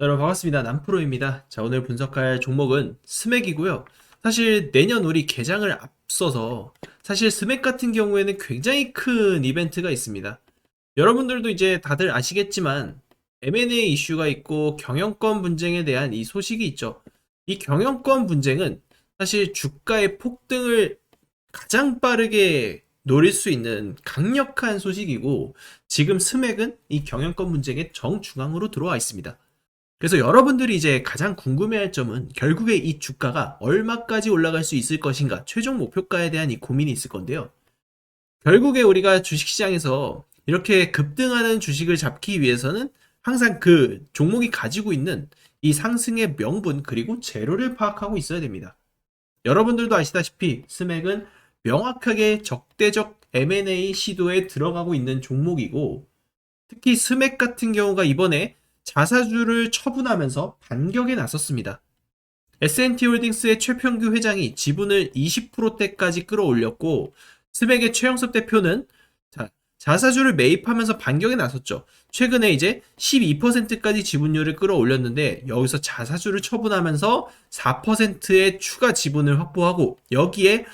여러분 반갑습니다. 남프로입니다. 자, 오늘 분석할 종목은 스맥이고요. 사실 내년 우리 개장을 앞서서 사실 스맥 같은 경우에는 굉장히 큰 이벤트가 있습니다. 여러분들도 이제 다들 아시겠지만 M&A 이슈가 있고 경영권 분쟁에 대한 이 소식이 있죠. 이 경영권 분쟁은 사실 주가의 폭등을 가장 빠르게 노릴 수 있는 강력한 소식이고 지금 스맥은 이 경영권 분쟁의 정중앙으로 들어와 있습니다. 그래서 여러분들이 이제 가장 궁금해할 점은 결국에 이 주가가 얼마까지 올라갈 수 있을 것인가, 최종 목표가에 대한 이 고민이 있을 건데요. 결국에 우리가 주식시장에서 이렇게 급등하는 주식을 잡기 위해서는 항상 그 종목이 가지고 있는 이 상승의 명분 그리고 재료를 파악하고 있어야 됩니다. 여러분들도 아시다시피 스맥은 명확하게 적대적 M&A 시도에 들어가고 있는 종목이고 특히 스맥 같은 경우가 이번에 자사주를 처분하면서 반격에 나섰습니다. S&T 홀딩스의 최평규 회장이 지분을 20%대까지 끌어올렸고 스맥의 최영섭 대표는 자, 자사주를 매입하면서 반격에 나섰죠. 최근에 이제 12%까지 지분율을 끌어올렸는데 여기서 자사주를 처분하면서 4%의 추가 지분을 확보하고 여기에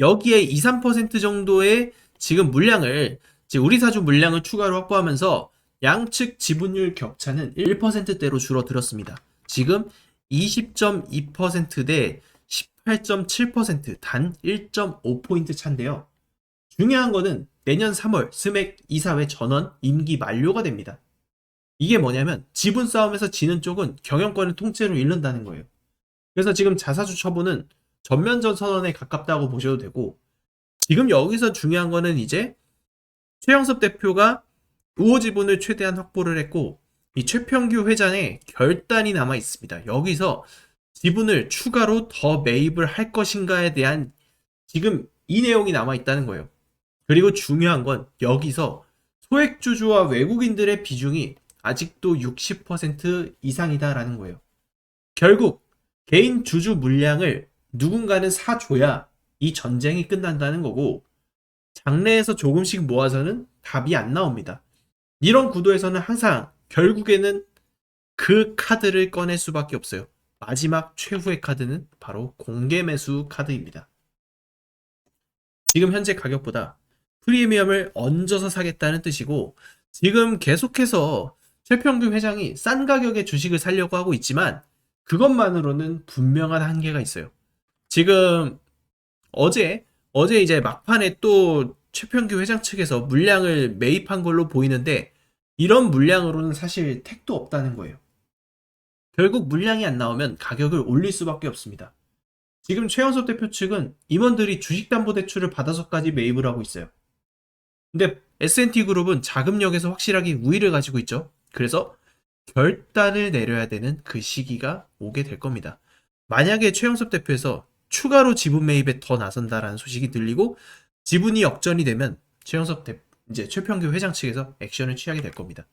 여기에 2, 3% 정도의 지금 물량을 이제 우리 사주 물량을 추가로 확보하면서 양측 지분율 격차는 1%대로 줄어들었습니다. 지금 20.2%대 18.7%단 1.5포인트 차인데요. 중요한 거는 내년 3월 스맥 이사회 전원 임기 만료가 됩니다. 이게 뭐냐면 지분 싸움에서 지는 쪽은 경영권을 통째로 잃는다는 거예요. 그래서 지금 자사주 처분은 전면전 선언에 가깝다고 보셔도 되고 지금 여기서 중요한 거는 이제 최영섭 대표가 우호 지분을 최대한 확보를 했고 이 최평규 회장의 결단이 남아 있습니다. 여기서 지분을 추가로 더 매입을 할 것인가에 대한 지금 이 내용이 남아 있다는 거예요. 그리고 중요한 건 여기서 소액주주와 외국인들의 비중이 아직도 60% 이상이다라는 거예요. 결국 개인 주주 물량을 누군가는 사줘야 이 전쟁이 끝난다는 거고 장래에서 조금씩 모아서는 답이 안 나옵니다. 이런 구도에서는 항상 결국에는 그 카드를 꺼낼 수밖에 없어요. 마지막 최후의 카드는 바로 공개 매수 카드입니다. 지금 현재 가격보다 프리미엄을 얹어서 사겠다는 뜻이고 지금 계속해서 최평규 회장이 싼 가격의 주식을 살려고 하고 있지만 그것만으로는 분명한 한계가 있어요. 지금 어제 어제 이제 막판에 또 최평규 회장 측에서 물량을 매입한 걸로 보이는데 이런 물량으로는 사실 택도 없다는 거예요. 결국 물량이 안 나오면 가격을 올릴 수밖에 없습니다. 지금 최영섭 대표 측은 임원들이 주식담보대출을 받아서까지 매입을 하고 있어요. 근데 S&T 그룹은 자금력에서 확실하게 우위를 가지고 있죠. 그래서 결단을 내려야 되는 그 시기가 오게 될 겁니다. 만약에 최영섭 대표에서 추가로 지분 매입에 더 나선다라는 소식이 들리고 지분이 역전이 되면 최영섭 대 이제 최평규 회장 측에서 액션을 취하게 될 겁니다.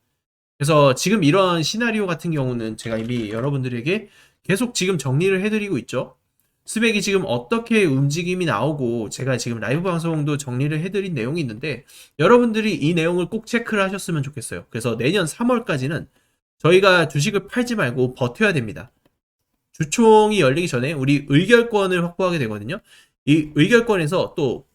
그래서 지금 이런 시나리오 같은 경우는 제가 이미 여러분들에게 계속 지금 정리를 해드리고 있죠. 스백이 지금 어떻게 움직임이 나오고 제가 지금 라이브 방송도 정리를 해드린 내용이 있는데 여러분들이 이 내용을 꼭 체크를 하셨으면 좋겠어요. 그래서 내년 3월까지는 저희가 주식을 팔지 말고 버텨야 됩니다. 주총이 열리기 전에 우리 의결권을 확보하게 되거든요. 이 의결권에서 또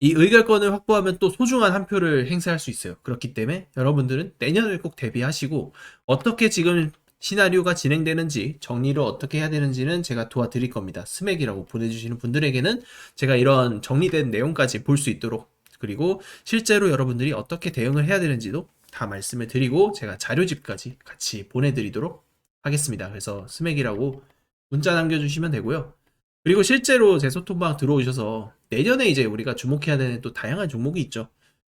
이 의결권을 확보하면 또 소중한 한 표를 행사할 수 있어요. 그렇기 때문에 여러분들은 내년을 꼭 대비하시고 어떻게 지금 시나리오가 진행되는지 정리를 어떻게 해야 되는지는 제가 도와드릴 겁니다. 스맥이라고 보내주시는 분들에게는 제가 이런 정리된 내용까지 볼 수 있도록 그리고 실제로 여러분들이 어떻게 대응을 해야 되는지도 다 말씀을 드리고 제가 자료집까지 같이 보내드리도록 하겠습니다. 그래서 스맥이라고 문자 남겨주시면 되고요. 그리고 실제로 제 소통방 들어오셔서 내년에 이제 우리가 주목해야 되는 또 다양한 종목이 있죠.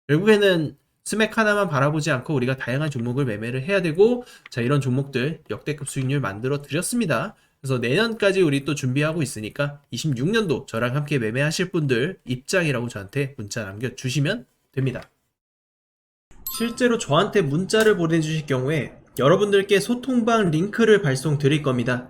결국에는 스맥 하나만 바라보지 않고 우리가 다양한 종목을 매매를 해야 되고 자 이런 종목들 역대급 수익률 만들어 드렸습니다. 그래서 내년까지 우리 또 준비하고 있으니까 26년도 저랑 함께 매매하실 분들 입장이라고 저한테 문자 남겨주시면 됩니다. 실제로 저한테 문자를 보내주실 경우에 여러분들께 소통방 링크를 발송 드릴 겁니다.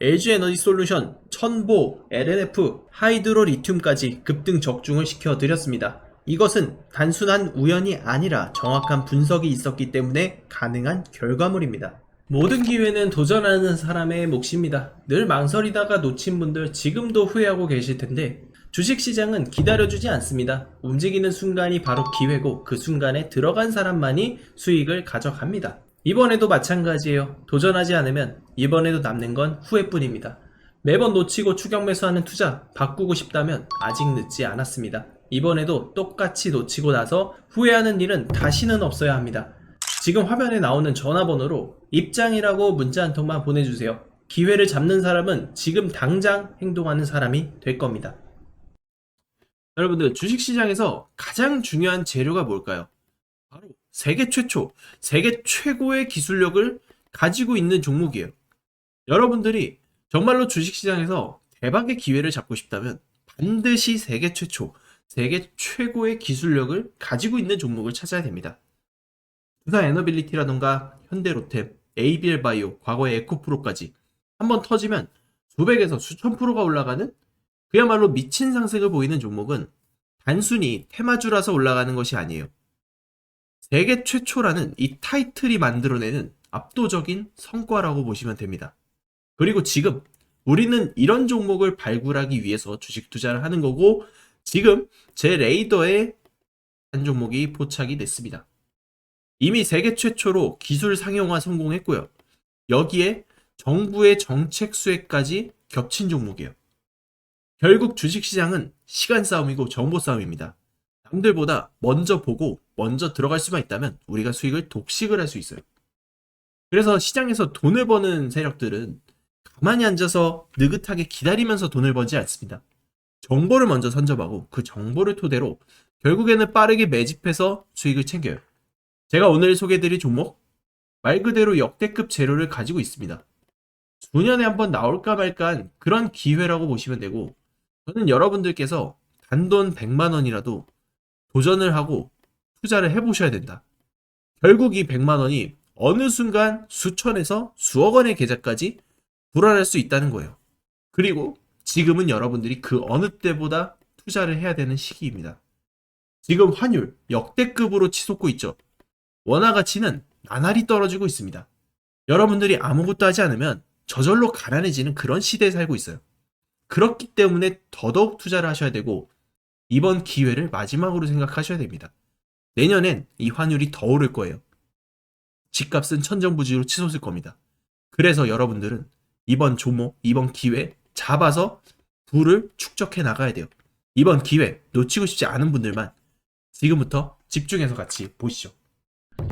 LG 에너지 솔루션, 천보, LNF, 하이드로 리튬까지 급등 적중을 시켜드렸습니다. 이것은 단순한 우연이 아니라 정확한 분석이 있었기 때문에 가능한 결과물입니다. 모든 기회는 도전하는 사람의 몫입니다. 늘 망설이다가 놓친 분들 지금도 후회하고 계실 텐데 주식시장은 기다려주지 않습니다. 움직이는 순간이 바로 기회고 그 순간에 들어간 사람만이 수익을 가져갑니다. 이번에도 마찬가지예요. 도전하지 않으면 이번에도 남는 건 후회뿐입니다. 매번 놓치고 추격 매수하는 투자 바꾸고 싶다면 아직 늦지 않았습니다. 이번에도 똑같이 놓치고 나서 후회하는 일은 다시는 없어야 합니다. 지금 화면에 나오는 전화번호로 입장이라고 문자 한 통만 보내주세요. 기회를 잡는 사람은 지금 당장 행동하는 사람이 될 겁니다. 여러분들 주식시장에서 가장 중요한 재료가 뭘까요? 바로 세계 최초, 세계 최고의 기술력을 가지고 있는 종목이에요. 여러분들이 정말로 주식시장에서 대박의 기회를 잡고 싶다면 반드시 세계 최초, 세계 최고의 기술력을 가지고 있는 종목을 찾아야 됩니다. 두산 에너빌리티라던가 현대로템, ABL 바이오, 과거의 에코프로까지 한번 터지면 수백에서 수천 프로가 올라가는 그야말로 미친 상승을 보이는 종목은 단순히 테마주라서 올라가는 것이 아니에요. 세계 최초라는 이 타이틀이 만들어내는 압도적인 성과라고 보시면 됩니다. 그리고 지금 우리는 이런 종목을 발굴하기 위해서 주식 투자를 하는 거고 지금 제 레이더에 한 종목이 포착이 됐습니다. 이미 세계 최초로 기술 상용화 성공했고요. 여기에 정부의 정책 수혜까지 겹친 종목이에요. 결국 주식시장은 시간 싸움이고 정보 싸움입니다. 남들보다 먼저 보고 먼저 들어갈 수만 있다면 우리가 수익을 독식을 할 수 있어요. 그래서 시장에서 돈을 버는 세력들은 가만히 앉아서 느긋하게 기다리면서 돈을 벌지 않습니다. 정보를 먼저 선점하고 그 정보를 토대로 결국에는 빠르게 매집해서 수익을 챙겨요. 제가 오늘 소개해드릴 종목 말 그대로 역대급 재료를 가지고 있습니다. 수년에 한번 나올까 말까 한 그런 기회라고 보시면 되고 저는 여러분들께서 단돈 100만 원이라도 도전을 하고 투자를 해보셔야 된다. 결국 이 100만 원이 어느 순간 수천에서 수억 원의 계좌까지 불어날 수 있다는 거예요. 그리고 지금은 여러분들이 그 어느 때보다 투자를 해야 되는 시기입니다. 지금 환율 역대급으로 치솟고 있죠. 원화 가치는 나날이 떨어지고 있습니다. 여러분들이 아무것도 하지 않으면 저절로 가난해지는 그런 시대에 살고 있어요. 그렇기 때문에 더더욱 투자를 하셔야 되고 이번 기회를 마지막으로 생각하셔야 됩니다. 내년엔 이 환율이 더 오를 거예요. 집값은 천정부지로 치솟을 겁니다. 그래서 여러분들은 이번 조목, 이번 기회 잡아서 부를 축적해 나가야 돼요. 이번 기회 놓치고 싶지 않은 분들만 지금부터 집중해서 같이 보시죠.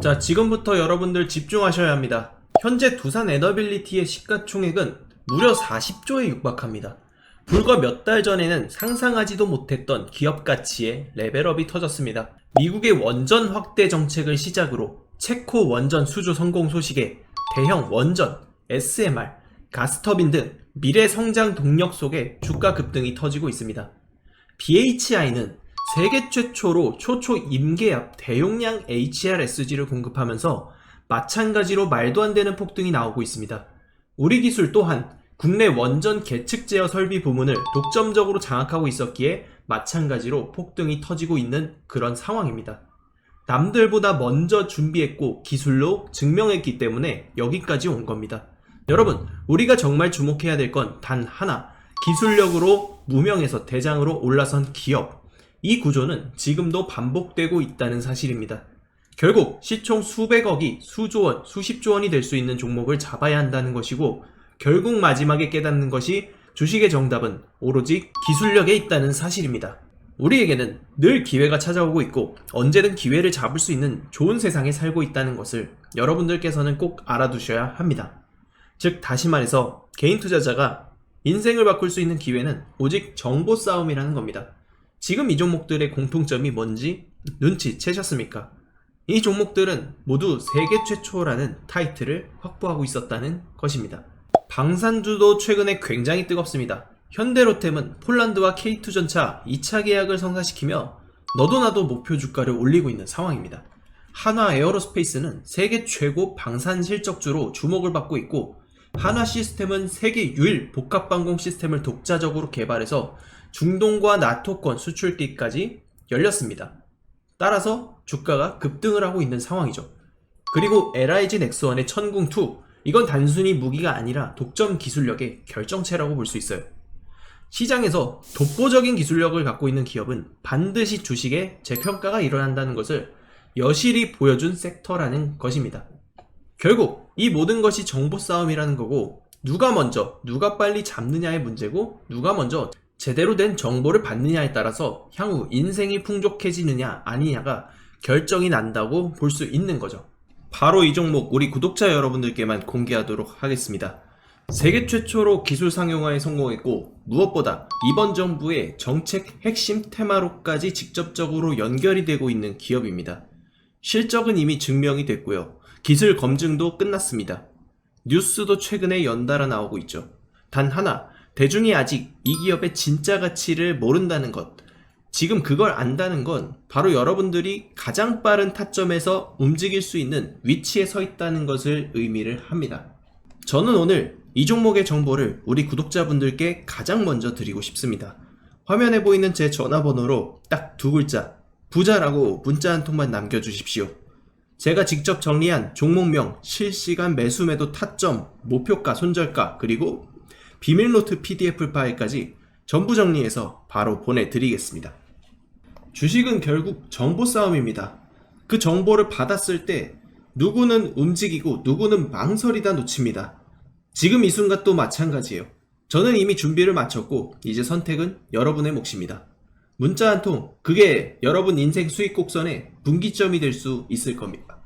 자, 지금부터 여러분들 집중하셔야 합니다. 현재 두산 에너빌리티의 시가총액은 무려 40조에 육박합니다. 불과 몇 달 전에는 상상하지도 못했던 기업 가치의 레벨업이 터졌습니다. 미국의 원전 확대 정책을 시작으로 체코 원전 수주 성공 소식에 대형 원전, SMR, 가스터빈 등 미래 성장 동력 속에 주가 급등이 터지고 있습니다. BHI는 세계 최초로 초초 임계압 대용량 HRSG를 공급하면서 마찬가지로 말도 안 되는 폭등이 나오고 있습니다. 우리 기술 또한 국내 원전 계측 제어 설비 부문을 독점적으로 장악하고 있었기에 마찬가지로 폭등이 터지고 있는 그런 상황입니다. 남들보다 먼저 준비했고 기술로 증명했기 때문에 여기까지 온 겁니다. 여러분, 우리가 정말 주목해야 될 건 단 하나. 기술력으로 무명에서 대장으로 올라선 기업. 이 구조는 지금도 반복되고 있다는 사실입니다. 결국 시총 수백억이 수조 원, 수십조 원이 될 수 있는 종목을 잡아야 한다는 것이고 결국 마지막에 깨닫는 것이 주식의 정답은 오로지 기술력에 있다는 사실입니다. 우리에게는 늘 기회가 찾아오고 있고 언제든 기회를 잡을 수 있는 좋은 세상에 살고 있다는 것을 여러분들께서는 꼭 알아두셔야 합니다. 즉 다시 말해서 개인 투자자가 인생을 바꿀 수 있는 기회는 오직 정보 싸움이라는 겁니다. 지금 이 종목들의 공통점이 뭔지 눈치채셨습니까? 이 종목들은 모두 세계 최초라는 타이틀을 확보하고 있었다는 것입니다. 방산주도 최근에 굉장히 뜨겁습니다. 현대로템은 폴란드와 K2 전차 2차 계약을 성사시키며 너도 나도 목표 주가를 올리고 있는 상황입니다. 한화 에어로스페이스는 세계 최고 방산 실적주로 주목을 받고 있고 한화 시스템은 세계 유일 복합 방공 시스템을 독자적으로 개발해서 중동과 나토권 수출기까지 열렸습니다. 따라서 주가가 급등을 하고 있는 상황이죠. 그리고 LIG 넥스원의 천궁2 이건 단순히 무기가 아니라 독점 기술력의 결정체라고 볼 수 있어요. 시장에서 독보적인 기술력을 갖고 있는 기업은 반드시 주식에 재평가가 일어난다는 것을 여실히 보여준 섹터라는 것입니다. 결국 이 모든 것이 정보 싸움이라는 거고 누가 먼저 누가 빨리 잡느냐의 문제고 누가 먼저 제대로 된 정보를 받느냐에 따라서 향후 인생이 풍족해지느냐 아니냐가 결정이 난다고 볼 수 있는 거죠. 바로 이 종목 우리 구독자 여러분들께만 공개하도록 하겠습니다. 세계 최초로 기술 상용화에 성공했고 무엇보다 이번 정부의 정책 핵심 테마로까지 직접적으로 연결이 되고 있는 기업입니다. 실적은 이미 증명이 됐고요. 기술 검증도 끝났습니다. 뉴스도 최근에 연달아 나오고 있죠. 단 하나, 대중이 아직 이 기업의 진짜 가치를 모른다는 것. 지금 그걸 안다는 건 바로 여러분들이 가장 빠른 타점에서 움직일 수 있는 위치에 서 있다는 것을 의미를 합니다. 저는 오늘 이 종목의 정보를 우리 구독자분들께 가장 먼저 드리고 싶습니다. 화면에 보이는 제 전화번호로 딱 두 글자, 부자라고 문자 한 통만 남겨주십시오. 제가 직접 정리한 종목명, 실시간 매수 매도 타점, 목표가, 손절가, 그리고 비밀노트 PDF 파일까지 전부 정리해서 바로 보내드리겠습니다. 주식은 결국 정보 싸움입니다. 그 정보를 받았을 때 누구는 움직이고 누구는 망설이다 놓칩니다. 지금 이 순간 또 마찬가지예요. 저는 이미 준비를 마쳤고 이제 선택은 여러분의 몫입니다. 문자 한 통, 그게 여러분 인생 수익 곡선의 분기점이 될 수 있을 겁니다.